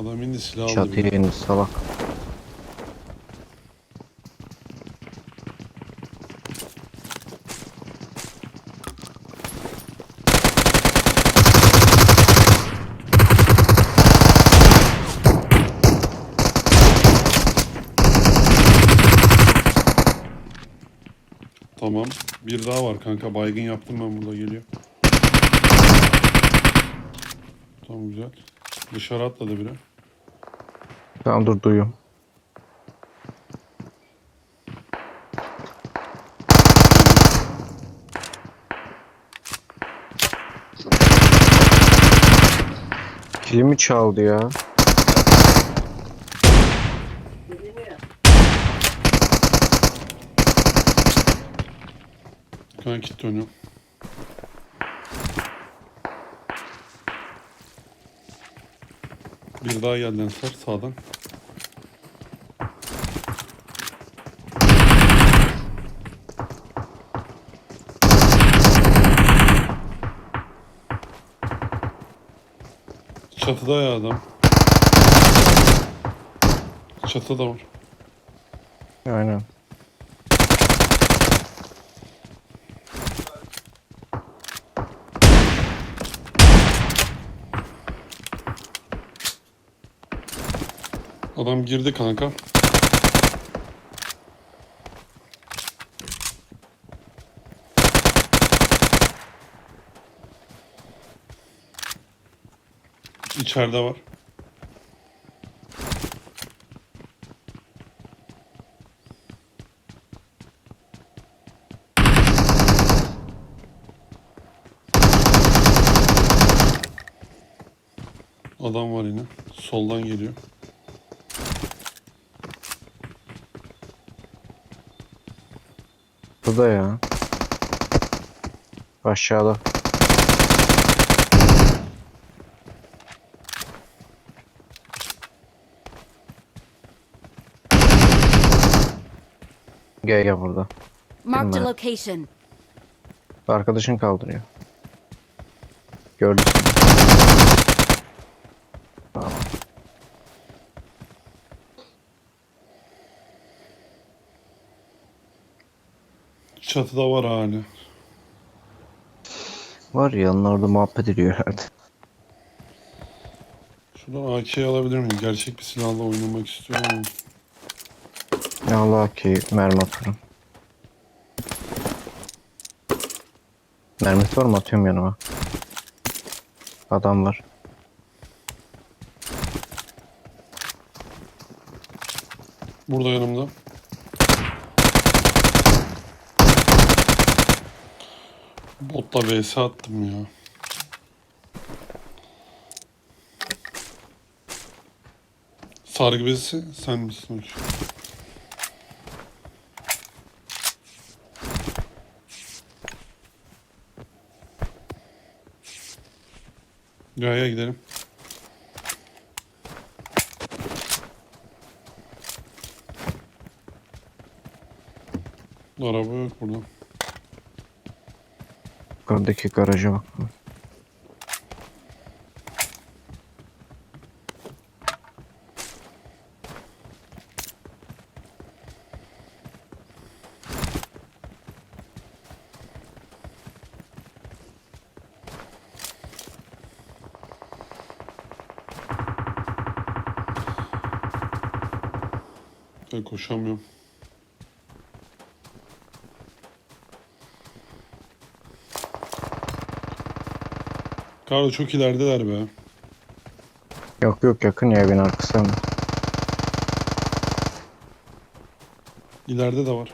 Adam indi silah aldı. Çatıya bir de. indi salak. Tamam. Bir daha var kanka. Baygın yaptım ben burada geliyor. Tamam güzel. Dışarı atladı biri. Tamam dur duyuyorum. Kilimi çaldı ya. Kanka kit dönüyor. Bir daha geldi Ensar sağdan. Çatıda ya adam. Çatıda var. Aynen. Adam girdi kanka. İçeride var. Adam var yine. Soldan geliyor. Burada ya. Aşağıda. Gel gel burada. A Bilmem. location. Arkadaşın kaldırıyor. Gördüm. Çatıda var hali. Var ya onlar orada muhabbet ediyor herhalde. Şuradan AK'yi alabilir miyim? Gerçek bir silahla oynamak istiyorum ama. Ya Allah ki mermi atıyorum. Mermisi var mı atıyorum yanıma. Adam var. Burada yanımda. Botla vs attım ya. Sargı bezi sen misin? Gel gel gidelim. Araba yok burada. Yukarıdaki garaja bak. Koşamıyorum. Karlo çok ilerideler be. Yok yok yakın ya evin arkası ama. İleride de var.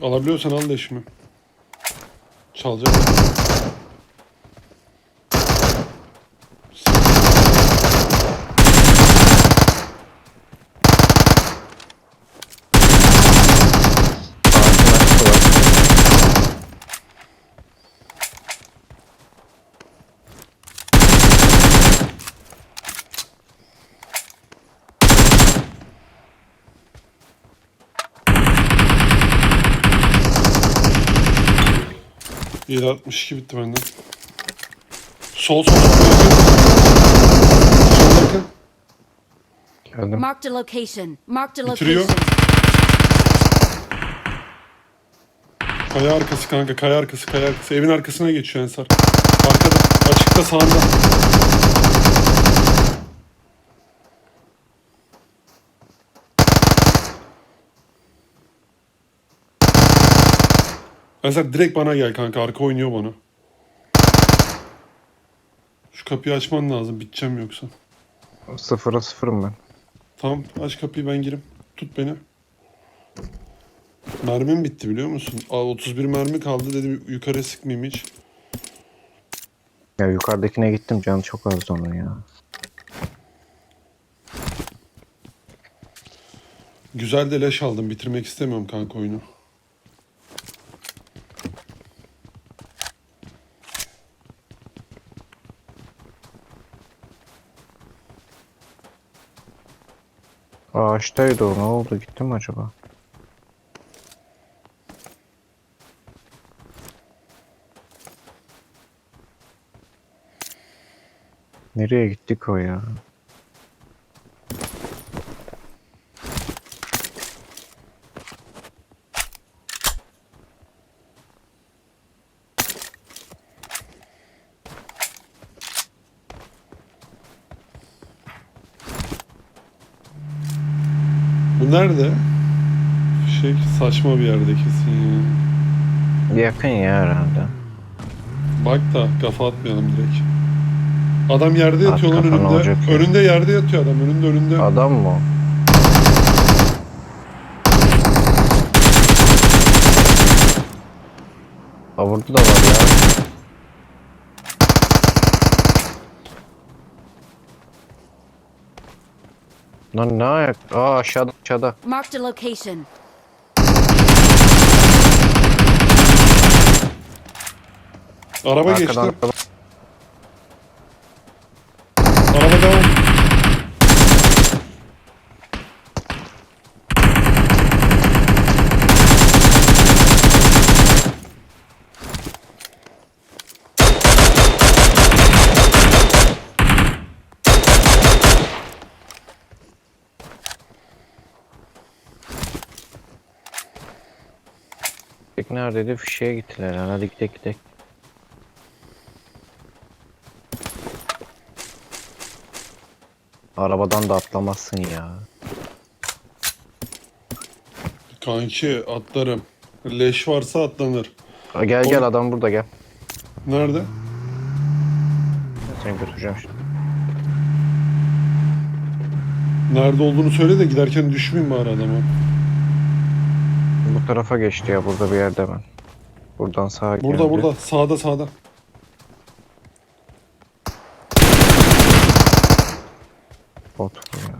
Alabiliyorsan al leşimi. Çalacak. Ağacın arkası var. 7.62 bitti benden. Sol sol sol. yakın. Sol yakın. Geldim. Marked a location. Marked a Bitiriyor. location. Kaya arkası kanka kaya arkası kaya arkası. Evin arkasına geçiyor Ensar. Arkada. Açıkta sağında. Ensar direkt bana gel kanka. Arka oynuyor bana. Şu kapıyı açman lazım. Biteceğim yoksa. Sıfıra sıfırım ben. Tamam aç kapıyı ben girim. Tut beni. Mermim bitti biliyor musun? Aa, 31 mermi kaldı dedim yukarı sıkmayayım hiç. Ya yukarıdakine gittim canı çok az onun ya. Güzel de leş aldım. Bitirmek istemiyorum kanka oyunu. Ağaçtaydı o ne oldu gitti mi acaba? Nereye gittik o ya? Nerede? Şey saçma bir yerde kesin ya. Yakın ya herhalde. Bak da kafa atmayalım direkt. Adam yerde At yatıyor lan kafana önünde. ya. Önünde yerde yatıyor adam. Önünde önünde. Adam mı? Aa burada da var ya. Lan ne ayak? Aa aşağıda aşağıda. Marked a location. Araba geçti. Arkadan arkadan. Araba devam. Tek neredeydi? Fişeğe gittiler. Hadi gidelim gidelim. Arabadan da atlamazsın ya. Kanki atlarım. Leş varsa atlanır. Aa, gel gel adam burada gel. Nerede? Seni götüreceğim şimdi. Nerede olduğunu söyle de giderken düşmeyeyim bari adama. Tarafa geçti ya burada bir yerde ben. Buradan sağa Burada geldi. burada. Sağda sağda. Bot ya.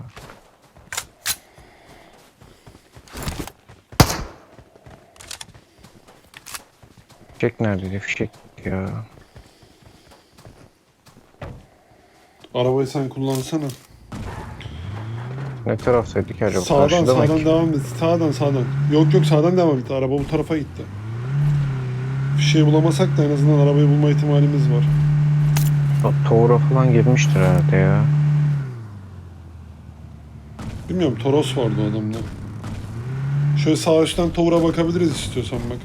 Fişek neredeydi? Fişek ya. Arabayı sen kullansana. Ne taraftaydık ki acaba? Sağdan Karşıda sağdan devam et. Sağdan sağdan. Yok yok sağdan devam et. Araba bu tarafa gitti. Bir şey bulamasak da en azından arabayı bulma ihtimalimiz var. O Tower'a falan girmiştir herhalde ya. Bilmiyorum Toros vardı adamda. Şöyle sağ üstten Tower'a bakabiliriz istiyorsan bak.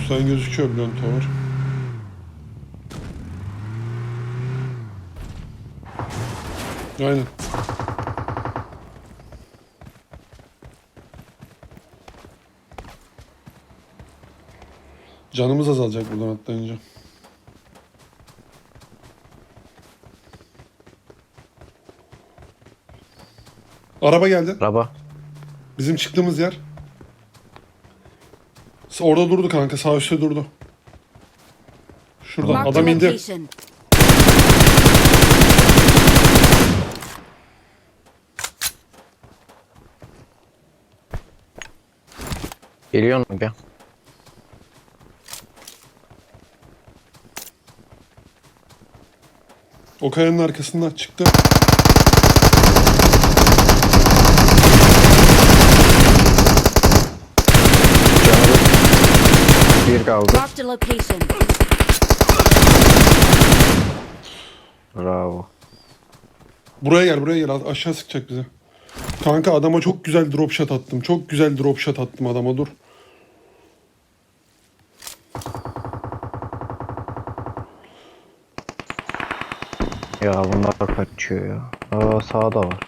Üstten gözüküyor biliyorsun Tower. Aynen. Canımız azalacak buradan atlayınca. Araba geldi. Araba. Bizim çıktığımız yer. Orada durdu kanka. Sağ üstte durdu. Şurada. Adam indi. Geliyor mu? Gel. O kayanın arkasında çıktı. Bir kaldı. Marked a location. Bravo. Buraya gel buraya gel aşağı sıkacak bize. Kanka adama çok güzel drop shot attım. Çok güzel drop shot attım adama dur. Ya bunlar kaçıyor ya. Aa sağda var.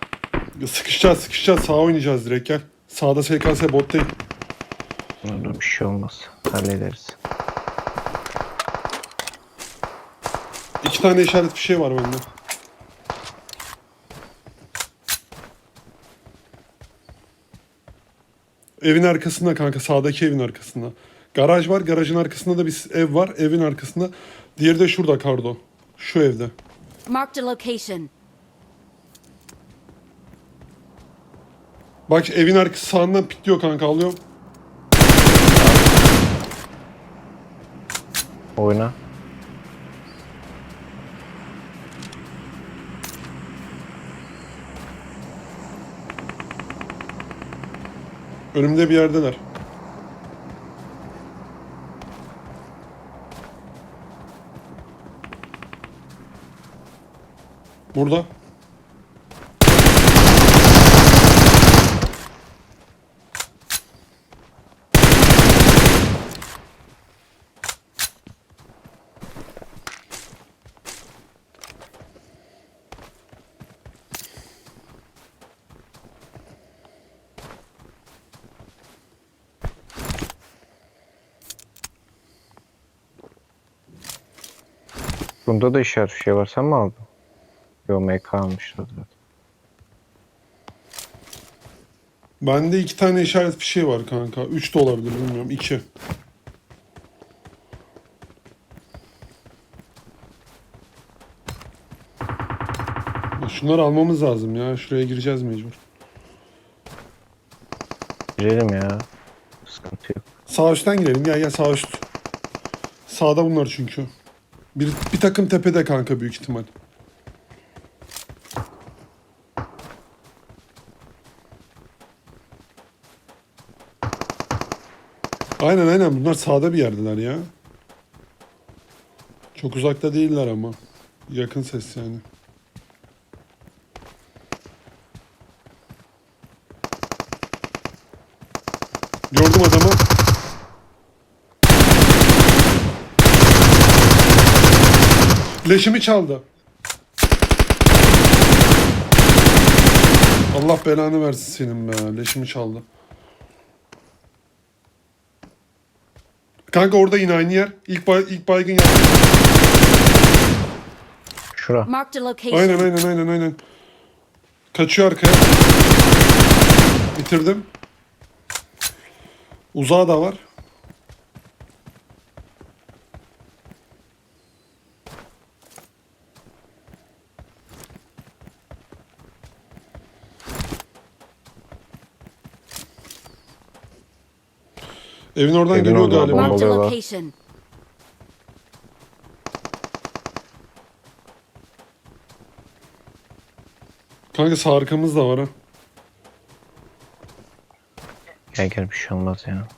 Sıkışacağız sıkışacağız sağa oynayacağız direkt gel. Sağda SKS bot değil. Dur, bir şey olmaz. Hallederiz. İki tane işaret bir şey var bende. Evin arkasında kanka sağdaki evin arkasında. Garaj var garajın arkasında da bir ev var evin arkasında. Diğeri de şurada Kardo. Şu evde. Marked a location. Bak evin arkası sağından pikliyor kanka alıyorum. Oyna. Önümde bir yerdeler. Burada. Bunda da işaret bir şey var. Sen mi aldın? Yo MK almışlar zaten. Bende iki tane işaret bir şey var kanka. Üç de olabilir bilmiyorum. İki. Ya Şunları almamız lazım ya. Şuraya gireceğiz mecbur. Girelim ya. Sıkıntı yok. Sağ üstten girelim. Gel gel sağ üst. Sağda bunlar çünkü. Bir, bir takım tepede kanka büyük ihtimal. Aynen aynen bunlar sağda bir yerdeler ya. Çok uzakta değiller ama. Yakın ses yani. Gördüm adamı. Leşimi çaldı. Allah belanı versin senin be. Leşimi çaldı. Kanka orada yine aynı yer. İlk, bay, ilk baygın yaptı. Şura. Marked a location. Aynen aynen aynen aynen. Kaçıyor arkaya. Bitirdim. Uzağı da var. Evin oradan Evin geliyor oradan galiba. Marked a location. Kanka sağ arkamız da var ha. Gel gel bir şey olmaz ya.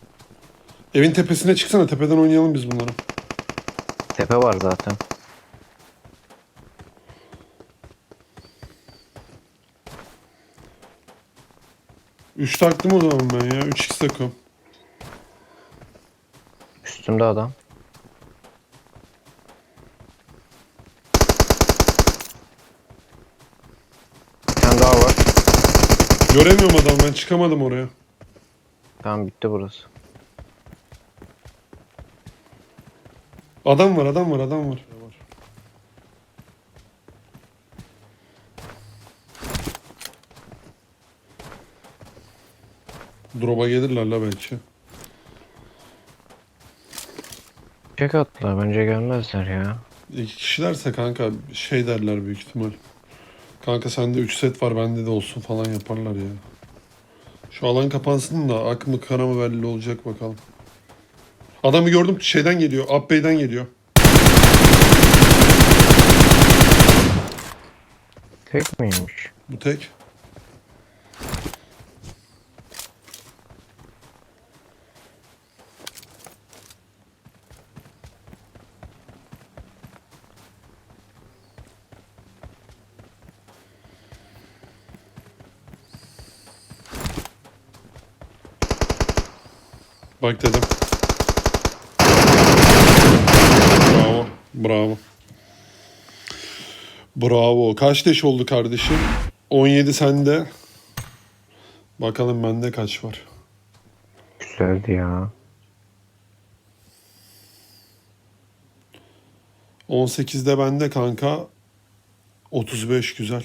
Evin tepesine çıksana. Tepeden oynayalım biz bunları. Tepe var zaten. Üç taktım o zaman ben ya. 3x takım. Üstümde adam. Bir tane daha var. Göremiyorum adam ben çıkamadım oraya. Tamam bitti burası. Adam var adam var adam var. Drop'a gelirler la belki. Çek attılar bence gelmezler ya. İki kişilerse kanka şey derler büyük ihtimal. Kanka sende 3 set var bende de olsun falan yaparlar ya. Şu alan kapansın da ak mı kara mı belli olacak bakalım. Adamı gördüm şeyden geliyor. Abbey'den geliyor. Tek miymiş? Bu tek. Bak dedim. Bravo. Bravo. Bravo. Kaç leş oldu kardeşim? 17 sende. Bakalım bende kaç var. Güzeldi ya. 18'de bende kanka. 35 güzel.